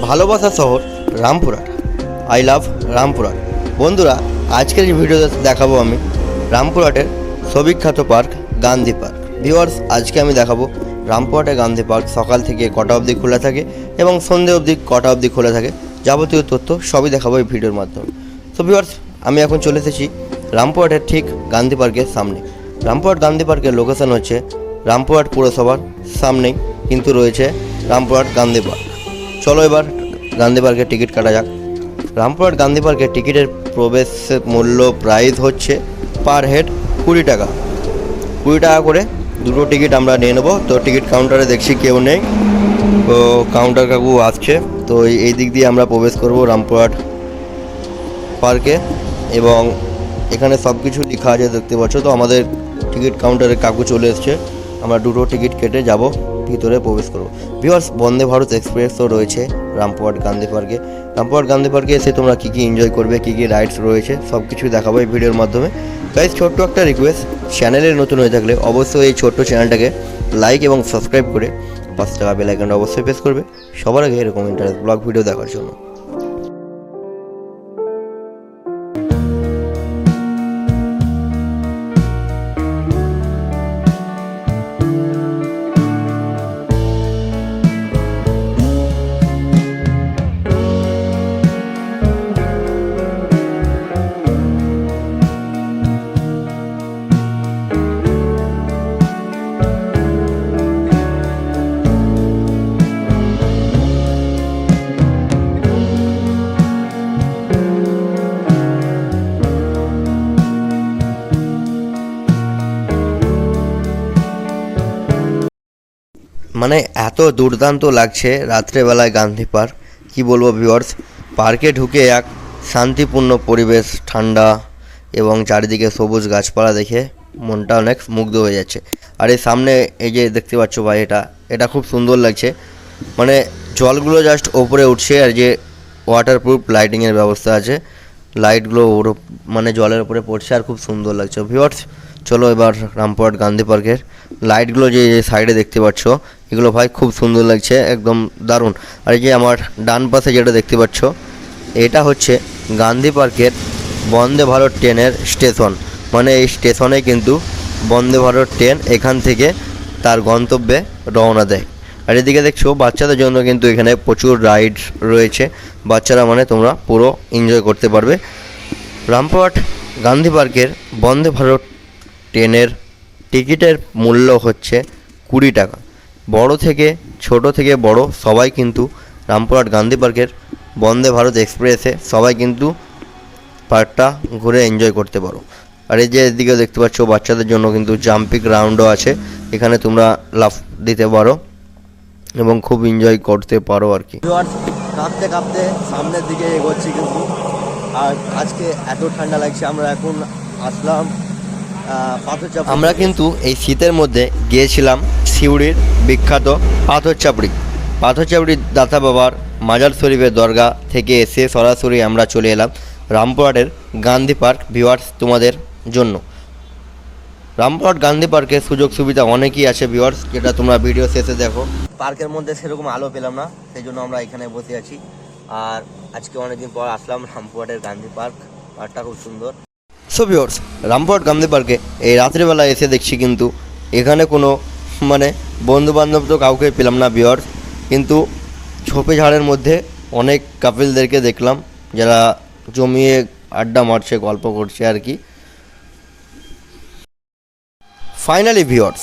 ভালোবাসা শহর Rampurhat I love Rampurhat বন্ধুরা, আজকের এই ভিডিওতে দেখাবো আমি রামপুরহাটের সবিখ্যাত পার্ক, গান্ধী পার্ক। ভিওয়ার্স আজকে আমি দেখাবো রামপুরহাটের গান্ধী পার্ক সকাল থেকে কটা অবধি খোলা থাকে এবং সন্ধে অবধি কটা অবধি খোলা থাকে। যাবতীয় তথ্য সবই দেখাবো এই ভিডিওর মাধ্যমে। তো ভিওয়ার্স আমি এখন চলে এসেছি রামপুরহাটের ঠিক গান্ধী পার্কের সামনে। রামপুরহাট গান্ধী পার্কের লোকেশন হচ্ছে রামপুরহাট পুরসভার সামনেই কিন্তু রয়েছে রামপুরহাট গান্ধী পার্ক। চলো এবার গান্ধী পার্কের টিকিট কাটা যাক। রামপুরহাট গান্ধী পার্কের টিকিটের প্রবেশ মূল্য প্রাইস হচ্ছে পার হেড কুড়ি টাকা। কুড়ি টাকা করে দুটো টিকিট আমরা নিয়ে নেব। তো টিকিট কাউন্টারে দেখছি কেউ নেই। তো কাউন্টার কাকু আসছে। তো এই- দিক দিয়ে আমরা প্রবেশ করব রামপুরহাট পার্কে এবং এখানে সব কিছু লেখা আছে, দেখতে পাচ্ছ। তো আমাদের টিকিট কাউন্টারে কাকু চলে এসছে। আমরা দুটো টিকিট কেটে যাব। ভিতরে প্রবেশ করব। ভিওয়ার্স বন্দে ভারত এক্সপ্রেসও রয়েছে রামপুরহাট গান্ধী পার্কে। রামপুরহাট গান্ধী পার্কে এসে তোমরা কী কী এনজয় করবে, কী কী রাইডস রয়েছে সব কিছু দেখাবো এই ভিডিওর মাধ্যমে। তাই ছোট্ট একটা রিকোয়েস্ট চ্যানেলে নতুন হয়ে থাকলে অবশ্যই এই ছোট্ট চ্যানেলটাকে লাইক এবং সাবস্ক্রাইব করে পাঁচ টাকা বেলাইকনটা অবশ্যই প্রেস করবে। সবার আগে এরকম ইন্টারেস্ট ব্লগ ভিডিও দেখার জন্য। মানে এত দুর্দান্ত লাগছে রাত্রেবেলায় গান্ধী পার্ক। কি বলব ভিউয়ার্স পার্কে ঢুকে এক শান্তিপূর্ণ পরিবেশ, ঠান্ডা এবং চারিদিকে সবুজ গাছপালা দেখে মনটা অনেক মুগ্ধ হয়ে যাচ্ছে। আর এই সামনে এই যে দেখতে পাচ্ছ ভাই এটা এটা খুব সুন্দর লাগছে। মানে জলগুলো জাস্ট ওপরে উঠছে আর যে ওয়াটারপ্রুফ লাইটিংয়ের ব্যবস্থা আছে। লাইটগুলো ওর মানে জলের উপরে পড়ছে আর খুব সুন্দর লাগছে। ভিউয়ার্স চলো এবার রামপুরহাট গান্ধী পার্কের লাইটগুলো যে সাইডে দেখতে পাচ্ছ, এগুলো ভাই খুব সুন্দর লাগছে, একদম দারুণ। আর এই যে আমার ডান পাশে যেটা দেখতে পাচ্ছ, এটা হচ্ছে গান্ধী পার্কের বন্দে ভারত ট্রেনের স্টেশন। মানে এই স্টেশনে কিন্তু বন্দে ভারত ট্রেন এখান থেকে তার গন্তব্যে রওনা দেয়। আর এদিকে দেখছ, বাচ্চাদের জন্য কিন্তু এখানে প্রচুর রাইড রয়েছে। বাচ্চারা মানে তোমরা পুরো এনজয় করতে পারবে। রামপুরহাট গান্ধী পার্কের বন্দে ভারত ট্রেনের টিকিটের মূল্য হচ্ছে কুড়ি টাকা। বড় থেকে, ছোট থেকে বড় সবাই কিন্তু রামপুরহাট গান্ধী পার্কের বন্দে ভারত এক্সপ্রেসে সবাই কিন্তু পার্কটা ঘুরে এনজয় করতে পারো। আর এই যে এদিকে দেখতে পাচ্ছ, বাচ্চাদের জন্য কিন্তু জাম্পিং গ্রাউন্ডও আছে। এখানে তোমরা লাফ দিতে পারো এবং খুব এনজয় করতে পারো আর কি। কাঁপতে কাঁপতে সামনের দিকে এগোচ্ছি কিন্তু। আর আজকে এত ঠান্ডা লাগছে, আমরা এখন আসলাম আমরা কিন্তু এই শীতের মধ্যে গিয়েছিলাম সিউড়ির বিখ্যাত পাথর চাপড়ি পাথর চাপড়ির দাতা বাবার মাজার শরীফের দরগা থেকে এসে সরাসরি আমরা চলে এলাম রামপুরহাটের গান্ধী পার্ক ভিওয়ার্স তোমাদের জন্য। রামপুরহাট গান্ধী পার্কের সুযোগ সুবিধা অনেকই আছে ভিওয়ার্স যেটা তোমরা ভিডিও শেষে দেখো। পার্কের মধ্যে সেরকম আলো পেলাম না সেই জন্য আমরা এখানে বসে আছি। আর আজকে অনেকদিন পর আসলাম রামপুরহাটের গান্ধী পার্ক, পার্কটা খুব সুন্দর। সো ভিওর্স রামপুরহাট গান্ধী পার্কে এই রাত্রিবেলা এসে দেখছি কিন্তু এখানে কোনো মানে বন্ধু বান্ধব তো কাউকে পেলাম না ভিওর্স কিন্তু ঝোপে ঝাড়ের মধ্যে অনেক কাপিলদেরকে দেখলাম যারা জমিয়ে আড্ডা মারছে, গল্প করছে আর কি। ফাইনালি ভিওর্স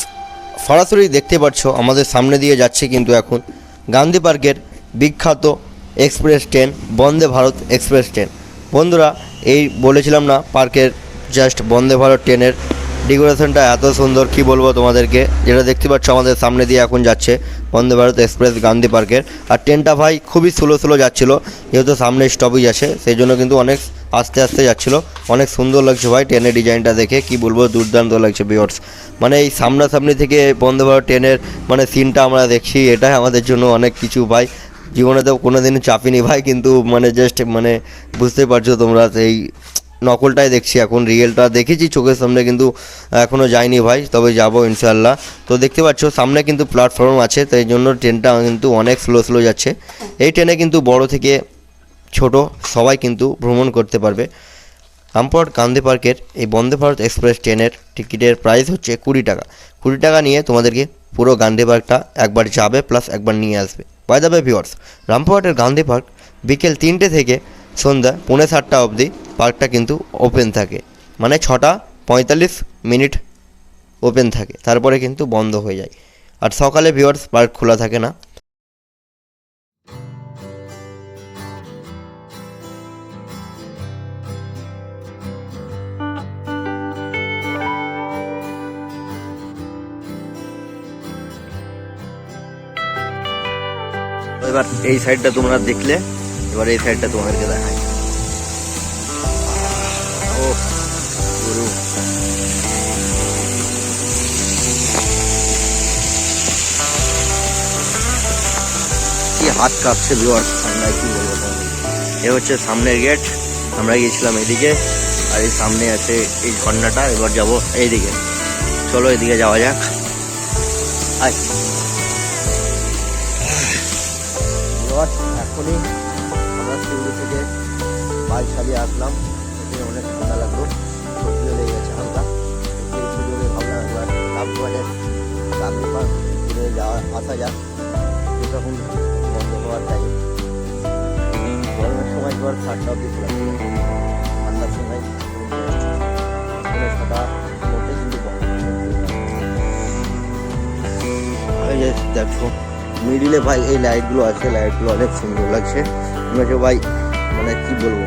সরাসরি দেখতে পাচ্ছ, আমাদের সামনে দিয়ে যাচ্ছে কিন্তু এখন। গান্ধী পার্কের বিখ্যাত express train Vande Bharat express train বন্ধুরা, এই বলেছিলাম না, পার্কের জাস্ট বন্দে ভারত ট্রেনের ডেকোরেশনটা এত সুন্দর, কি বলব তোমাদেরকে? যেটা দেখতে পাচ্ছ আমাদের সামনে দিয়ে এখন যাচ্ছে বন্দে ভারত এক্সপ্রেস গান্ধী পার্কের। আর ট্রেনটা ভাই খুবই স্লো স্লো যাচ্ছিল, যেহেতু সামনে স্টপেজ আছে, সেই জন্য কিন্তু অনেক আস্তে আস্তে যাচ্ছিল। অনেক সুন্দর লাগছে ভাই ট্রেনের ডিজাইনটা দেখে, কি বলব দুর্দান্ত লাগছে বিয়র্স মানে এই সামনাসামনি থেকে বন্দে ভারত ট্রেনের মানে সিনটা আমরা দেখছি, এটাই আমাদের জন্য অনেক কিছু ভাই। জীবনে তো কোনো দিন চাপিনি ভাই, কিন্তু মানে জাস্ট মানে বুঝতে পারছ তোমরা সেই নকলটাই দেখছি এখন রিয়েলটা দেখেছি চোখের সামনে কিন্তু এখনও যাইনি ভাই, তবে যাব ইনশাল্লাহ তো দেখতে পাচ্ছ সামনে কিন্তু প্ল্যাটফর্ম আছে তাই জন্য ট্রেনটা কিন্তু অনেক স্লো স্লো যাচ্ছে। এই ট্রেনে কিন্তু বড় থেকে ছোট সবাই কিন্তু ভ্রমণ করতে পারবে। রামপুরহাট গান্ধী পার্কের এই বন্দে ভারত এক্সপ্রেস ট্রেনের টিকিটের প্রাইস হচ্ছে কুড়ি টাকা। কুড়ি টাকা নিয়ে তোমাদেরকে পুরো গান্ধী পার্কটা একবার যাবে প্লাস একবার নিয়ে আসবে। বাই দ্য ভিওর্স রামপুরহাটের গান্ধী পার্ক বিকেল তিনটে থেকে সন্ধ্যা পৌনে সাতটা অবধি পার্কটা কিন্তু ওপেন থাকে। মানে ছটা পঁয়তাল্লিশ মিনিট ওপেন থাকে। তারপরে কিন্তু বন্ধ হয়ে যায়। আর সকালে ভিওর্স পার্ক খোলা থাকে না। এবার এই সাইডটা তোমরা দেখলে, এবার এই সাইডটা তোমাদেরকে দেখাই। ও, গুরু। কি হাত কাঁপছে বিওয়ার ঠান্ডায় কি বলব তোমাকে এ হচ্ছে সামনের গেট আমরা গিয়েছিলাম এদিকে, আর এই সামনে আছে এই ঝর্ণাটা, এবার যাব এইদিকে। চলো এদিকে যাওয়া যাক। আয়। এখনই আমরা সিউড়ি থেকে বাইক চালিয়ে আসলাম। এখানে অনেক ঠান্ডা লাগল সর্দিও লেগে গেছে হালকা। সেই সুযোগে ভাবলাম একবার পার্ক ঘুরে যাওয়া, আসা যাক। এখন বন্ধ হওয়ার টাইম গরমের সময় এবার সাতটা অব্দি খোলা ঠান্ডার সময় দেখো মিডিলে ভাই এই লাইটগুলো আছে লাইটগুলো অনেক সুন্দর লাগছে। মনে ভাই মানে কি বলব?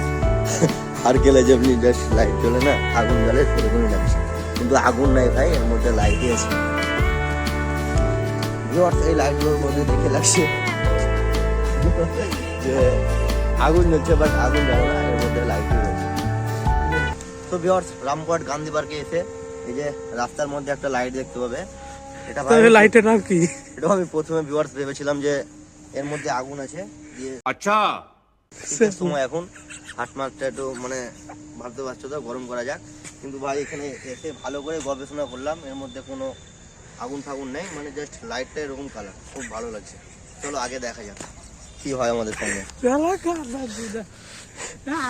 আর গেলে যেমনি জাস্ট লাইট জ্বলে না, আগুন জ্বলে সেরকমই লাগছে। কিন্তু আগুন নাই ভাই, এর মধ্যে লাইটই আছে। এই লাইটগুলোর মধ্যে দেখে লাগছে যে আগুন জ্বলছে বাট আগুন জ্বলে না, এর মধ্যে লাইটই তো ভিওর্স রামপুরহাট গান্ধী পার্কে এসে এই যে রাস্তার মধ্যে একটা লাইট দেখতে পাবে। তবে লাইটের নাম কি? এটা আমি প্রথমে ভিউয়ার্স ভেবেছিলাম যে এর মধ্যে আগুন আছে দিয়ে আচ্ছা। সময় এখন। হাট মাসটা একটু মানে ভাবতে পারছ তো গরম করা যাক। কিন্তু ভাই এখানে এসে ভালো করে গবেষণা করলাম এর মধ্যে কোনো আগুন ফাগুন নেই মানে জাস্ট লাইটটা এরকম কালার খুব ভালো লাগছে। চলো আগে দেখা যাক কি হয় আমাদের সঙ্গে।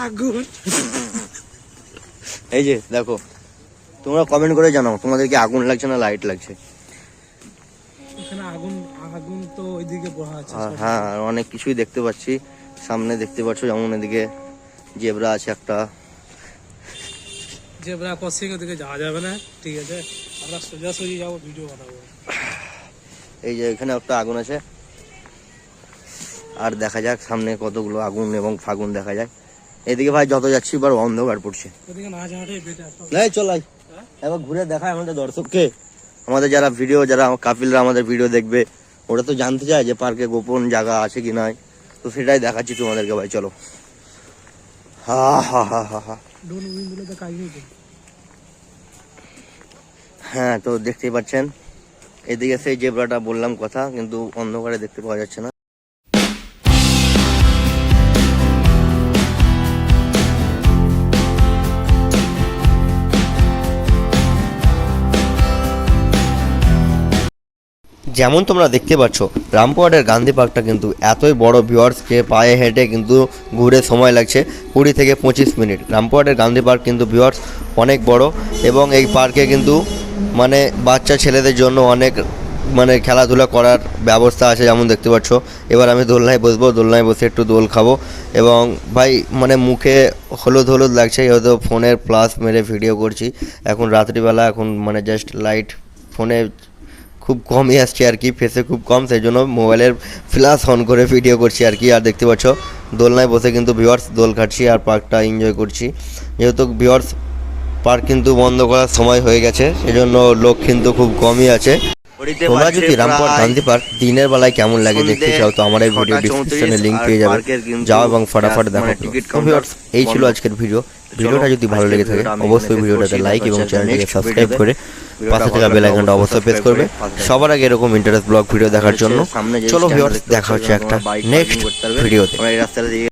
আগুন। এই যে দেখো তোমরা কমেন্ট করে জানাও তোমাদেরকে আগুন লাগছে না লাইট লাগছে? তো ওইদিকে আছে হ্যাঁ অনেক কিছুই দেখতে পাচ্ছি। সামনে দেখতে পাচ্ছ যেমন এদিকে জেবরা আছে একটা। জেব্রা ক্রসিং ওদিকে যাওয়া যাবে না ঠিক আছে? আমরা সোজাসুজি যাব ভিডিও বানাবো। এই যে এখানে একটা আগুন আছে। আর দেখা যাক সামনে কতগুলো আগুন এবং ফাগুন দেখা যায়। এদিকে ভাই যত যাচ্ছি এবার অন্ধকার পড়ছে। ওদিকে না যাওয়াটাই চলাই এবার ঘুরে দেখায় আমাদের দর্শককে। আমাদের যারা ভিডিও যারা কাপিলরা আমাদের ভিডিও দেখবে ওরা তো জানতে চায় যে পার্কে গোপন জায়গা আছে কি নাই। তো সেটাই দেখাচ্ছি তোমাদেরকে ভাই চলো। হা হা হা হা হা। হ্যাঁ তো দেখতেই পাচ্ছেন। এদিকে সেই জেব্রাটা বললাম কথা কিন্তু অন্ধকারে দেখতে পাওয়া যাচ্ছে না। যেমন তোমরা দেখতে পাচ্ছ, রামপুরহাটের গান্ধী পার্কটা কিন্তু এতই বড় ভিউয়ার্সকে পায়ে হেঁটে কিন্তু ঘুরে সময় লাগছে কুড়ি থেকে পঁচিশ মিনিট। রামপুরহাটের গান্ধী পার্ক কিন্তু ভিউয়ার্স অনেক বড় এবং এই পার্কে কিন্তু মানে বাচ্চা ছেলেদের জন্য অনেক মানে খেলাধুলা করার ব্যবস্থা আছে যেমন দেখতে পাচ্ছ। এবার আমি দোলনায় বসবো, দোলনায় বসে একটু দোল খাব এবং ভাই মানে মুখে হলুদ হলুদ লাগছে, হয়তো ফোনের প্লাস মেরে ভিডিও করছি। এখন রাত্রিবেলা, এখন মানে জাস্ট লাইট ফোনে খুব কমই আসছে আর কি ফেসে খুব কম সেই জন্য মোবাইলের ফ্ল্যাশ অন করে ভিডিও করছি আর কি। আর দেখতে পাচ্ছ দোলনায় বসে কিন্তু ভিওয়ার্স দোল কাটছি আর পার্কটা এনজয় করছি। যেহেতু ভিওয়ার্স পার্ক কিন্তু বন্ধ করার সময় হয়ে গেছে সেজন্য লোক কিন্তু খুব কমই আছে। তোমরা যদি রামপুরহাট গান্ধী পার্ক দিনের বেলায় কেমন লাগে দেখতে চাও তো আমার এই ভিডিও ডিসক্রিপশনে লিংক পেয়ে যাবে। যাও এবং ফটাফট দেখো। তো এই ছিল আজকের ভিডিও ভিডিওটা যদি ভালো লেগে থাকে অবশ্যই ভিডিওটাতে লাইক এবং চ্যানেলটিকে সাবস্ক্রাইব করে পাশে থাকা বেল আইকনটা অবশ্যই প্রেস করবে। সবার আগে এরকম ইন্টারেস্ট ব্লগ ভিডিও দেখার জন্য চলো ভিউয়ার্স দেখা হচ্ছে একটা নেক্সট ভিডিওতে